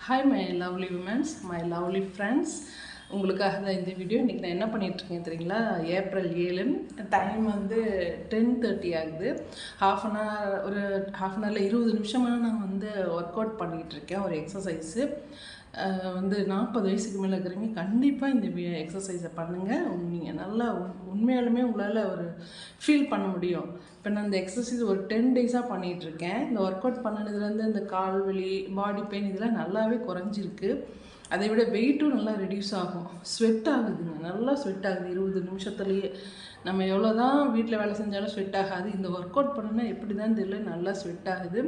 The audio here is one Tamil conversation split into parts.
Hi my lovely womens my lovely friends உங்களுக்காக தான் இந்த வீடியோ இன்றைக்கி நான் என்ன பண்ணிகிட்ருக்கேன் தெரியுங்களா? ஏப்ரல் ஏழு டைம் வந்து டென் தேர்ட்டி ஆகுது. ஹாஃப் அன் ஹவர் ஒரு ஹாஃப் அன் ஹவரில் இருபது நிமிஷமாக நான் வந்து ஒர்க் அவுட் பண்ணிகிட்டு இருக்கேன் ஒரு எக்ஸசைஸு வந்து நாற்பது வயசுக்கு மேலே இருக்கிறவங்க கண்டிப்பாக இந்த எக்ஸசைஸை பண்ணுங்கள் நீங்கள் நல்லா உண்மையாலுமே உங்களால் ஒரு ஃபீல் பண்ண முடியும். இப்போ நான் இந்த எக்ஸசைஸ் ஒரு டென் டேஸாக பண்ணிகிட்ருக்கேன் இந்த ஒர்க் அவுட் பண்ணினதுலேருந்து இந்த கால் வலி பாடி பெயின் இதெல்லாம் நல்லாவே குறைஞ்சிருக்கு. அதை விட வெயிட்டும் நல்லா ரெடியூஸ் ஆகும். ஸ்வெட் ஆகுதுங்க நல்லா ஸ்வெட் ஆகுது. இருபது நிமிஷத்துலேயே. நம்ம எவ்வளோ தான் வீட்டில் வேலை செஞ்சாலும் ஸ்வெட் ஆகாது. இந்த ஒர்க் அவுட் பண்ணோன்னா எப்படி தான் தெரியல நல்லா ஸ்வெட் ஆகுது.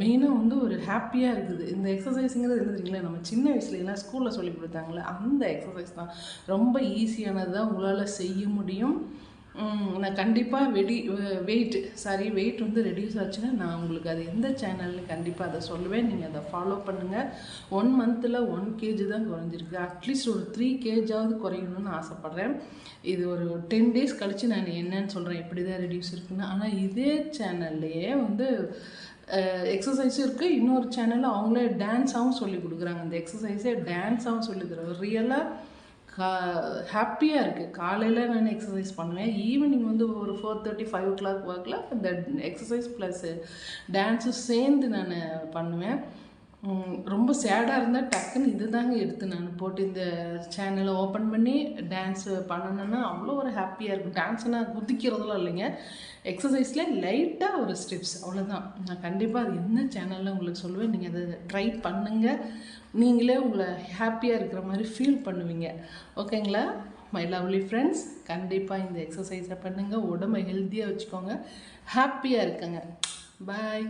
மெயினாக வந்து ஒரு ஹாப்பியாக இருக்குது. இந்த எக்ஸசைஸுங்கிறது என்ன தெரியுங்களா? நம்ம சின்ன வயசுலலாம் ஸ்கூலில் சொல்லி கொடுத்தாங்களே அந்த எக்ஸசைஸ் தான். ரொம்ப ஈஸியானது தான் உங்களால் செய்ய முடியும். நான் கண்டிப்பாக வெடி வெயிட் சாரி வெயிட் வந்து ரெடியூஸ் ஆச்சுன்னா நான் உங்களுக்கு அது எந்த சேனல்னு கண்டிப்பாக அதை சொல்லுவேன். நீங்கள் அதை ஃபாலோ பண்ணுங்கள் ஒன் மந்தில் ஒன் கேஜி தான் குறைஞ்சிருக்கு. அட்லீஸ்ட் ஒரு த்ரீ கேஜாவது குறையணும்னு ஆசைப்பட்றேன். இது ஒரு டென் டேஸ் கழித்து நான் என்னன்னு சொல்கிறேன் இப்படி தான் ரெடியூஸ் இருக்குன்னு. ஆனால் இதே சேனல்லையே வந்து எக்ஸசைஸும் இருக்குது இன்னொரு சேனலில் அவங்களே டான்ஸாகவும் சொல்லி கொடுக்குறாங்க. அந்த எக்ஸசைஸே டான்ஸாகவும் சொல்லி தருவாங்க ரியலாக ஹாப்பியாக இருக்குது காலையில் நான் எக்ஸசைஸ் பண்ணுவேன். ஈவினிங் வந்து ஒரு four thirty five o'clock ஒர்க்கில் இந்த எக்ஸசைஸ் ப்ளஸ் டான்ஸும் சேர்ந்து நான் பண்ணுவேன். ரொம்ப சேடாக இருந்தால் டக்குன்னு இது தாங்க எடுத்து நான் போட்டு இந்த சேனலை ஓப்பன் பண்ணி டான்ஸ் பண்ணணுன்னா அவ்வளோ ஒரு ஹாப்பியாக இருக்கும். டான்ஸ்னால் குதிக்கிறதுலாம் இல்லைங்க. எக்ஸசைஸில் லைட்டாக ஒரு ஸ்டெப்ஸ் அவ்வளோதான் நான் கண்டிப்பாக அது என்ன சேனலில் உங்களுக்கு சொல்லுவேன். நீங்கள் அதை ட்ரை பண்ணுங்கள் நீங்களே உங்களை ஹாப்பியாக இருக்கிற மாதிரி ஃபீல் பண்ணுவீங்க. ஓகேங்களா மை லவ்லி ஃப்ரெண்ட்ஸ் கண்டிப்பாக இந்த எக்ஸசைஸை பண்ணுங்கள் உடம்பை ஹெல்த்தியாக வச்சுக்கோங்க. ஹாப்பியாக இருக்குங்க. பாய்